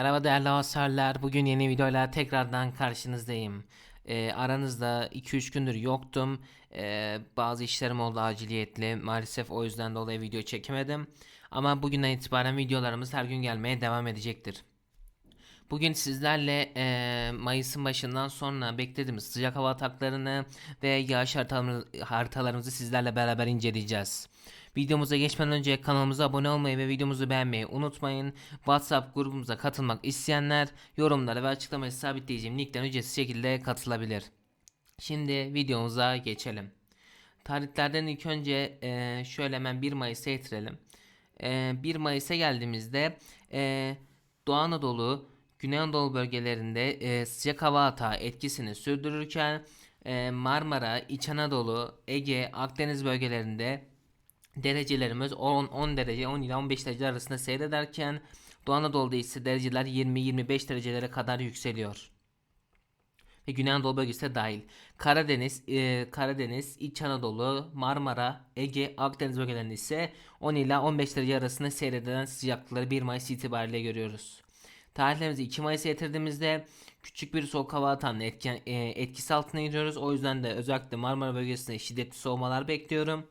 Merhaba değerli hasarlar. Bugün yeni videoyla tekrardan karşınızdayım. Ee, aranızda 2-3 gündür yoktum. Ee, bazı işlerim oldu aciliyetli. Maalesef o yüzden dolayı video çekemedim. Ama bugünden itibaren videolarımız her gün gelmeye devam edecektir. Bugün sizlerle eee, Mayıs'ın başından sonra beklediğimiz sıcak hava ataklarını ve yağış haritalarımızı sizlerle beraber inceleyeceğiz. Videomuza geçmeden önce kanalımıza abone olmayı ve videomuzu beğenmeyi unutmayın. WhatsApp grubumuza katılmak isteyenler yorumlara ve açıklamaya sabitleyeceğim linkten ücretsiz şekilde katılabilir. Şimdi videomuza geçelim. Tarihlerden ilk önce eee, şöyle hemen 1 Mayıs'a getirelim. Eee 1 Mayıs'a geldiğimizde eee Doğu Anadolu, Güney Anadolu bölgelerinde eee, sıcak hava atağı etkisini sürdürürken eee, Marmara, İç Anadolu, Ege, Akdeniz bölgelerinde derecelerimiz 10, 10 derece 10 ila 15 derece arasında seyrederken Doğu Anadolu'da ise dereceler 20-25 derecelere kadar yükseliyor ve Güney Anadolu bölgesi de dahil. Karadeniz, e, Karadeniz, İç Anadolu, Marmara, Ege, Akdeniz bölgelerinde ise 10 ila 15 derece arasında seyreden sıcaklıkları 1 Mayıs itibariyle görüyoruz. Tarihlerimizi 2 Mayıs'a getirdiğimizde küçük bir soğuk hava atanın etken, e, etkisi altına giriyoruz. O yüzden de özellikle Marmara bölgesinde şiddetli soğumalar bekliyorum.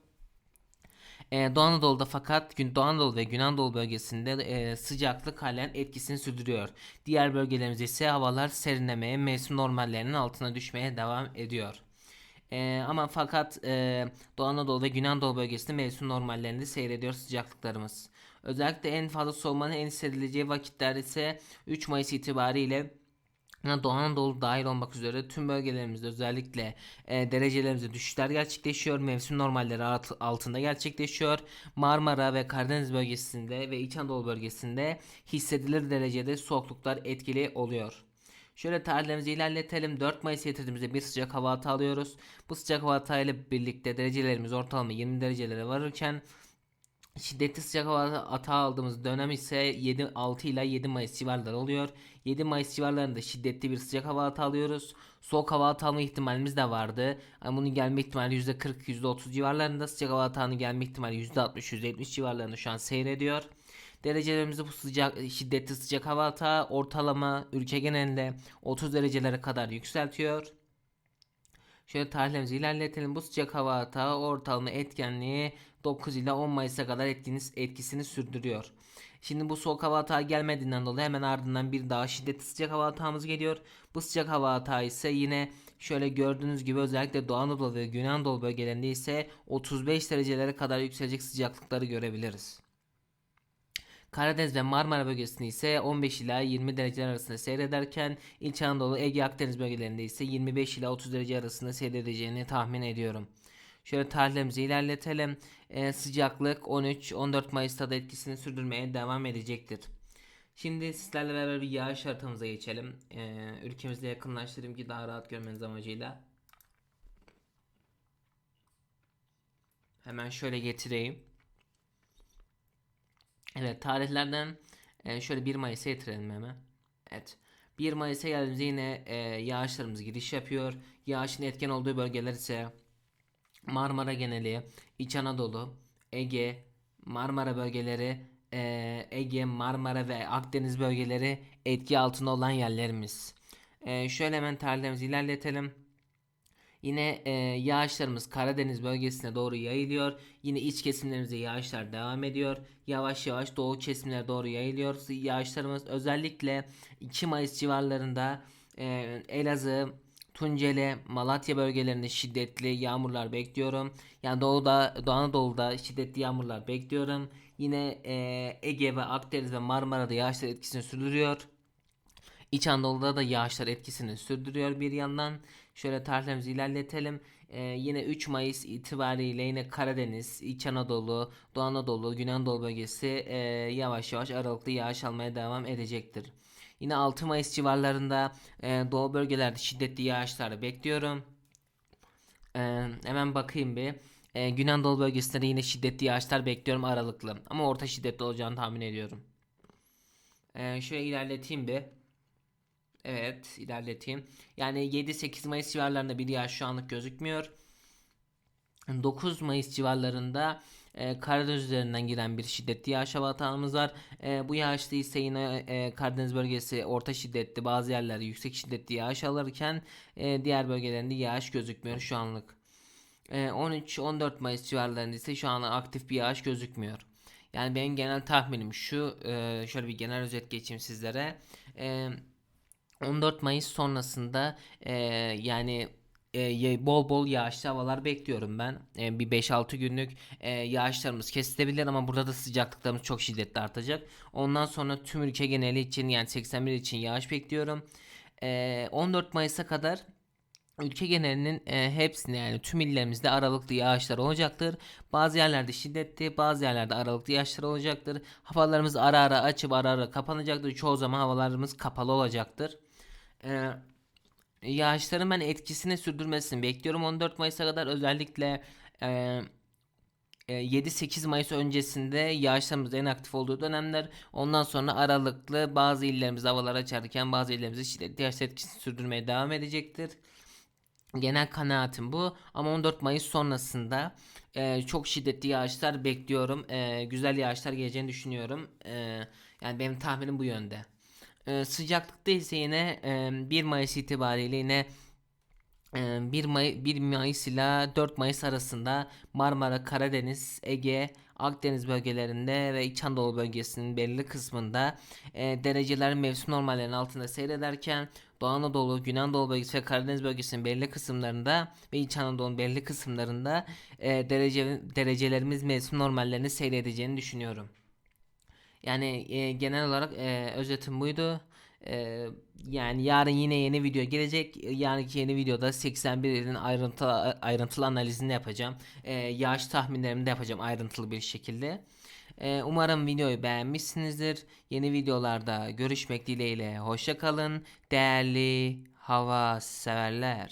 Ee, Doğu Anadolu'da fakat Doğu Anadolu ve Güney Anadolu bölgesinde e, sıcaklık halen etkisini sürdürüyor. Diğer bölgelerimizde ise havalar serinlemeye, mevsim normallerinin altına düşmeye devam ediyor. Ee, ama fakat e, Doğu Anadolu ve Güney Anadolu bölgesinde mevsim normallerinde seyrediyor sıcaklıklarımız. Özellikle en fazla soğumanın en hissedileceği vakitler ise 3 Mayıs itibariyle Doğu Anadolu dahil olmak üzere tüm bölgelerimizde özellikle e, derecelerimizde düşüşler gerçekleşiyor. Mevsim normalleri alt- altında gerçekleşiyor. Marmara ve Karadeniz bölgesinde ve İç Anadolu bölgesinde hissedilir derecede soğukluklar etkili oluyor. Şöyle tarihlerimizi ilerletelim. 4 Mayıs getirdiğimizde bir sıcak hava atağı alıyoruz. Bu sıcak hava ile birlikte derecelerimiz ortalama 20 derecelere varırken Şiddetli sıcak hava atağı aldığımız dönem ise 7 6 ila 7 Mayıs civarları oluyor. 7 Mayıs civarlarında şiddetli bir sıcak hava atağı alıyoruz. Soğuk hava atağı alma ihtimalimiz de vardı. Ama bunun gelme ihtimali %40 %30 civarlarında. Sıcak hava atağının gelme ihtimali %60 %70 civarlarında şu an seyrediyor. Derecelerimizi bu sıcak şiddetli sıcak hava atağı ortalama ülke genelinde 30 derecelere kadar yükseltiyor. Şöyle tarihlerimizi ilerletelim. Bu sıcak hava atağı ortalama etkenliği 9 ile 10 Mayıs'a kadar etkiniz, etkisini sürdürüyor. Şimdi bu soğuk hava atağı gelmediğinden dolayı hemen ardından bir daha şiddetli sıcak hava atağımız geliyor. Bu sıcak hava atağı ise yine şöyle gördüğünüz gibi özellikle Doğu Anadolu ve Güney Anadolu bölgelerinde ise 35 derecelere kadar yükselecek sıcaklıkları görebiliriz. Karadeniz ve Marmara bölgesinde ise 15 ila 20 dereceler arasında seyrederken İç Anadolu, Ege, Akdeniz bölgelerinde ise 25 ila 30 derece arasında seyredeceğini tahmin ediyorum. Şöyle tarihlerimizi ilerletelim. Ee, sıcaklık 13-14 Mayıs'ta da etkisini sürdürmeye devam edecektir. Şimdi sizlerle beraber bir yağış haritamıza geçelim. Ee, ülkemizle yakınlaştırayım ki daha rahat görmeniz amacıyla. Hemen şöyle getireyim. Evet tarihlerden e, şöyle 1 Mayıs'a getirelim hemen. Evet. 1 Mayıs'a geldiğimizde yine e, yağışlarımız giriş yapıyor. Yağışın etken olduğu bölgeler ise Marmara geneli, İç Anadolu, Ege, Marmara bölgeleri, e, Ege, Marmara ve Akdeniz bölgeleri etki altında olan yerlerimiz. E, şöyle hemen tarihlerimizi ilerletelim. Yine e, yağışlarımız Karadeniz bölgesine doğru yayılıyor. Yine iç kesimlerimizde yağışlar devam ediyor. Yavaş yavaş doğu kesimlere doğru yayılıyor. Yağışlarımız özellikle 2 Mayıs civarlarında e, Elazığ, Tunceli, Malatya bölgelerinde şiddetli yağmurlar bekliyorum. Yani doğuda, Doğu Anadolu'da şiddetli yağmurlar bekliyorum. Yine e, Ege ve Akdeniz ve Marmara'da yağışlar etkisini sürdürüyor. İç Anadolu'da da yağışlar etkisini sürdürüyor bir yandan. Şöyle tarihlerimizi ilerletelim. Ee, yine 3 Mayıs itibariyle yine Karadeniz, İç Anadolu, Doğu Anadolu, Güney Anadolu bölgesi e, yavaş yavaş aralıklı yağış almaya devam edecektir. Yine 6 Mayıs civarlarında e, doğu bölgelerde şiddetli yağışlar bekliyorum. E, hemen bakayım bir. E, Güney bölgesinde de yine şiddetli yağışlar bekliyorum aralıklı. Ama orta şiddetli olacağını tahmin ediyorum. E, şöyle ilerleteyim bir. Evet ilerleteyim. Yani 7-8 Mayıs civarlarında bir yağış şu anlık gözükmüyor. 9 Mayıs civarlarında e, Karadeniz üzerinden giren bir şiddetli yağış hava hattımız var. E, bu yağışta ise yine e, Karadeniz bölgesi orta şiddetli bazı yerlerde yüksek şiddetli yağış alırken e, diğer bölgelerinde yağış gözükmüyor şu anlık. E, 13-14 Mayıs civarlarında ise şu an aktif bir yağış gözükmüyor. Yani benim genel tahminim şu. e, şöyle bir genel özet geçeyim sizlere. E, 14 Mayıs sonrasında e, yani e, bol bol yağışlı havalar bekliyorum ben. E, bir 5-6 günlük e, yağışlarımız kesilebilir ama burada da sıcaklıklarımız çok şiddetli artacak. Ondan sonra tüm ülke geneli için yani 81 için yağış bekliyorum. E, 14 Mayıs'a kadar Ülke genelinin e, hepsinde yani tüm illerimizde aralıklı yağışlar olacaktır. Bazı yerlerde şiddetli, bazı yerlerde aralıklı yağışlar olacaktır. Havalarımız ara ara açıp ara ara kapanacaktır. Çoğu zaman havalarımız kapalı olacaktır. E, yağışların ben etkisini sürdürmesini bekliyorum 14 Mayıs'a kadar özellikle e, e, 7-8 Mayıs öncesinde yağışlarımız en aktif olduğu dönemler. Ondan sonra aralıklı bazı illerimiz havalar açarken bazı illerimizde şiddetli yağış etkisini sürdürmeye devam edecektir. Genel kanaatim bu ama 14 Mayıs sonrasında e, çok şiddetli yağışlar bekliyorum. E, güzel yağışlar geleceğini düşünüyorum. E, yani benim tahminim bu yönde. E, sıcaklıkta ise yine e, 1 Mayıs itibariyle yine e, 1 May 1 Mayıs ile 4 Mayıs arasında Marmara, Karadeniz, Ege, Akdeniz bölgelerinde ve İç Anadolu bölgesinin belirli kısmında e, dereceler mevsim normallerinin altında seyrederken Doğu Anadolu, Güney Anadolu bölgesi ve Karadeniz bölgesinin belirli kısımlarında ve İç Anadolu'nun belirli kısımlarında e, derece derecelerimiz mevsim normallerini seyredeceğini düşünüyorum. Yani e, genel olarak e, özetim buydu. E, yani yarın yine yeni video gelecek. Yarınki yeni videoda 81 ilin ayrıntılı, ayrıntılı analizini yapacağım. E, yağış tahminlerimi de yapacağım ayrıntılı bir şekilde. E, umarım videoyu beğenmişsinizdir. Yeni videolarda görüşmek dileğiyle. Hoşça kalın. Değerli hava severler.